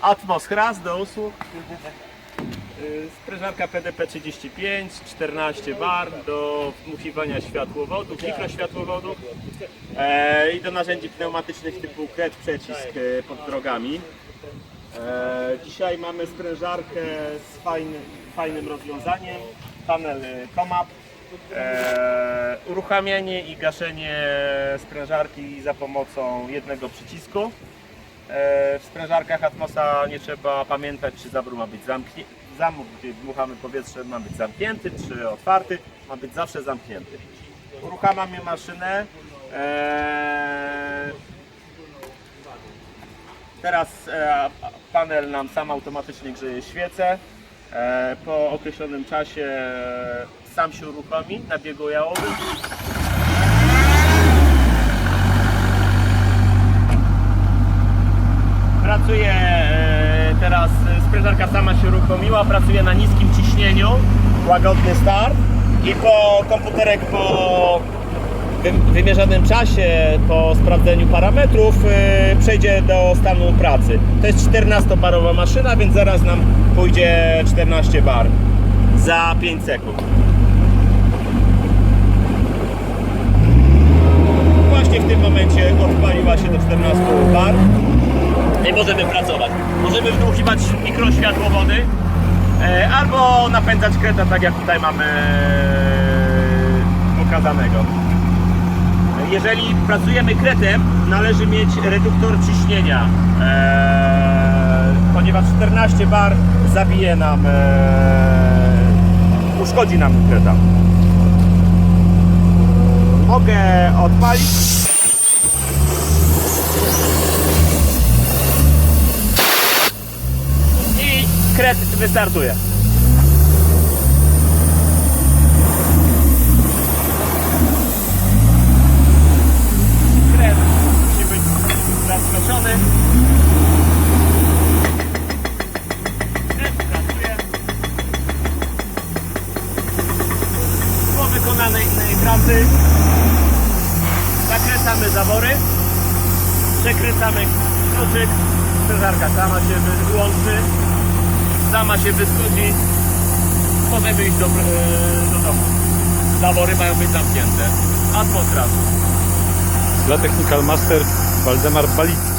Atmos Hras do usług. Sprężarka PDP 35, 14 bar do wmuchiwania światłowodów, mikroświatłowodów e, i do narzędzi pneumatycznych typu kret przecisk e, pod drogami. E, dzisiaj mamy sprężarkę z fajny, fajnym rozwiązaniem, panel COMAP, e, uruchamianie i gaszenie sprężarki za pomocą jednego przycisku. E, W sprężarkach Atmosa nie trzeba pamiętać, czy zabór ma być zamknięty. Zamóg, gdzie dmuchamy powietrze, ma być zamknięty, czy otwarty, ma być zawsze zamknięty. Uruchamiamy maszynę. E, Teraz e, panel nam sam automatycznie grzeje świecę. Po określonym czasie sam się uruchomi na biegu jałowym. Pracuje e, teraz, e, sprężarka sama się uruchomiła, pracuje na niskim ciśnieniu, łagodny start i po komputerek po wy- wymierzonym czasie, po sprawdzeniu parametrów e, przejdzie do stanu pracy. To jest 14-barowa maszyna, więc zaraz nam pójdzie 14 bar za 5 sekund. Właśnie w tym momencie odpaliła się do 14 bar i możemy pracować. Możemy wdmuchiwać mikroświatłowody e, albo napędzać kreta, tak jak tutaj mamy e, pokazanego. Jeżeli pracujemy kretem, należy mieć reduktor ciśnienia, e, ponieważ 14 bar zabije nam, e, uszkodzi nam kreta. Mogę odpalić. i kret wystartuje. Kret musi być zaskoczony. Kret pracuje. Po wykonanej pracy zakręcamy zawory, przekręcamy kluczyk, sprężarka sama się wyłączy, sama się wyschudzi, możemy iść do, e, do domu. Zawory mają być zamknięte. Atmosfera. Dla Technical Master Waldemar Balicki.